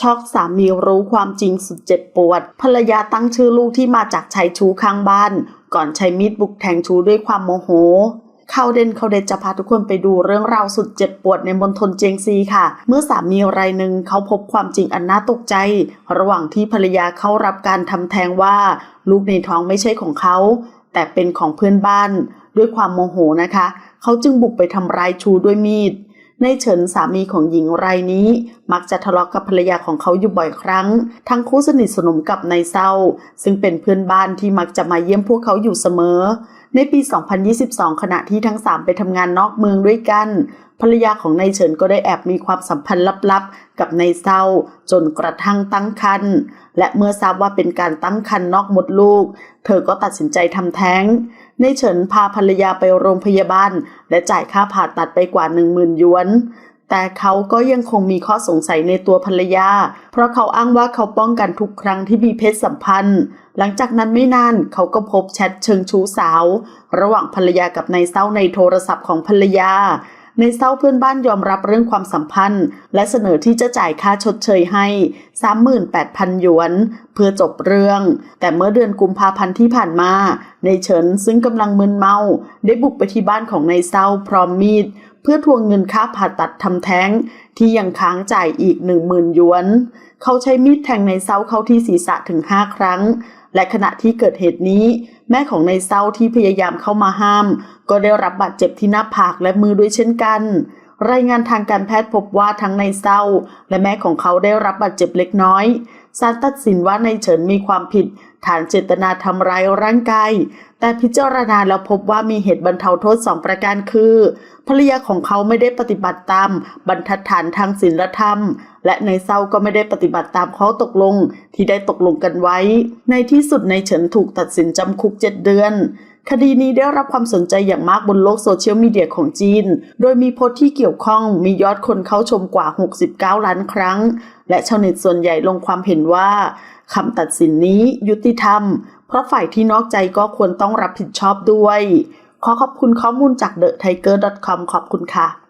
ช็อกสามีรู้ความจริงสุดเจ็บปวด ภรรยาตั้งชื่อลูกที่มาจากชายชูข้างบ้าน ก่อนใช้มีดบุกแทงชูด้วยความโมโหเข้าเด่นเขาเด็ดจะพาทุกคนไปดูเรื่องราวสุดเจ็บปวดในมณฑลเจียงซีค่ะ เมื่อสามีรายหนึ่งเขาพบความจริงอันน่าตกใจ ระหว่างที่ภรรยาเข้ารับการทำแท้งว่า ลูกในท้องไม่ใช่ของเขา แต่เป็นของเพื่อนบ้าน ด้วยความโมโหนะคะ เขาจึงบุกไปทำร้ายชูด้วยมีด ในเฉินสามีของหญิงรายนี้ มักจะทะเลาะกกับภรรยาของเขาอยู่บ่อยครั้ง ทั้งคู่สนิทสนมกับนายเซาซึ่งเป็นเพื่อนบ้านที่มักจะมาเยี่ยมพวกเขาอยู่เสมอ ในปี 2022 ขณะที่ทั้งสามไปทำงานนอกเมืองด้วยกันภรรยาของนายเฉินก็ได้แอบมีความสัมพันธ์ลับๆ กับนายเศร้าจนกระทั่งตั้งครรภ์และเมื่อทราบว่าเป็นการตั้งครรภ์นอกมดลูก เธอก็ตัดสินใจทำแท้งในเฉินพาภรรยาไปโรงพยาบาล และจ่ายค่าผ่าตัดไปกว่า10,000หยวน แต่เขาก็ยังคงมีข้อสงสัยในตัวภรรยา เพราะเขาอ้างว่าเขาป้องกันทุกครั้งที่มีเพศสัมพันธ์ หลังจากนั้นไม่นานเขาก็พบแชทเชิงชู้สาว ระหว่างภรรยากับนายเศร้าในโทรศัพท์ของภรรยา ในเศร้าเพื่อนบ้านยอมรับเรื่องความสัมพันธ์ และเสนอที่จะจ่ายค่าชดเชยให้ 38,000 หยวน เพื่อจบเรื่อง แต่เมื่อเดือนกุมภาพันธ์ที่ผ่านมา ในเฉินซึ่งกำลังมึนเมา ได้บุกไปที่บ้านของในเศร้าพร้อมมีด เพื่อทวงเงินค่าผ่าตัดทำแท้ง ที่ยังค้างจ่ายอีก 10,000 หยวน เขาใช้มีดแทงในเศร้าเข้าที่ศีรษะถึง 5 ครั้ง และขณะที่เกิดเหตุนี้ แม่ของในเศร้าที่พยายามเข้ามาห้าม ก็ได้รับบาดเจ็บที่หน้าผากและมือด้วยเช่นกัน รายงานทางการแพทย์พบว่าทั้งในเศร้าและแม่ของเขาได้รับบาดเจ็บเล็กน้อยศาลตัดสินว่าในเฉินมีความผิด ฐานเจตนาทำร้ายร่างกาย แต่พิจารณาแล้วพบว่ามีเหตุบรรเทาโทษสองประการคือภรรยาของเขาไม่ได้ปฏิบัติตามบรรทัดฐานทางศีลธรรม และในเศร้าก็ไม่ได้ปฏิบัติตามข้อตกลงที่ได้ตกลงกันไว้ ในที่สุดในเฉินถูกตัดสินจำคุก7เดือน คดีนี้ได้รับความสนใจอย่างมากบนโลกโซเชียลมีเดียของจีน โดยมีโพสต์ที่เกี่ยวข้องมียอดคนเข้าชมกว่า 69 ล้านครั้ง และชาวเน็ตส่วนใหญ่ลงความเห็นว่าคำตัดสินนี้ยุติธรรม ราะฝ่ายที่นอกใจก็ควรต้องรับผิดชอบด้วย ขอขอบคุณข้อมูลจาก TheTiger.com ขอบคุณค่ะ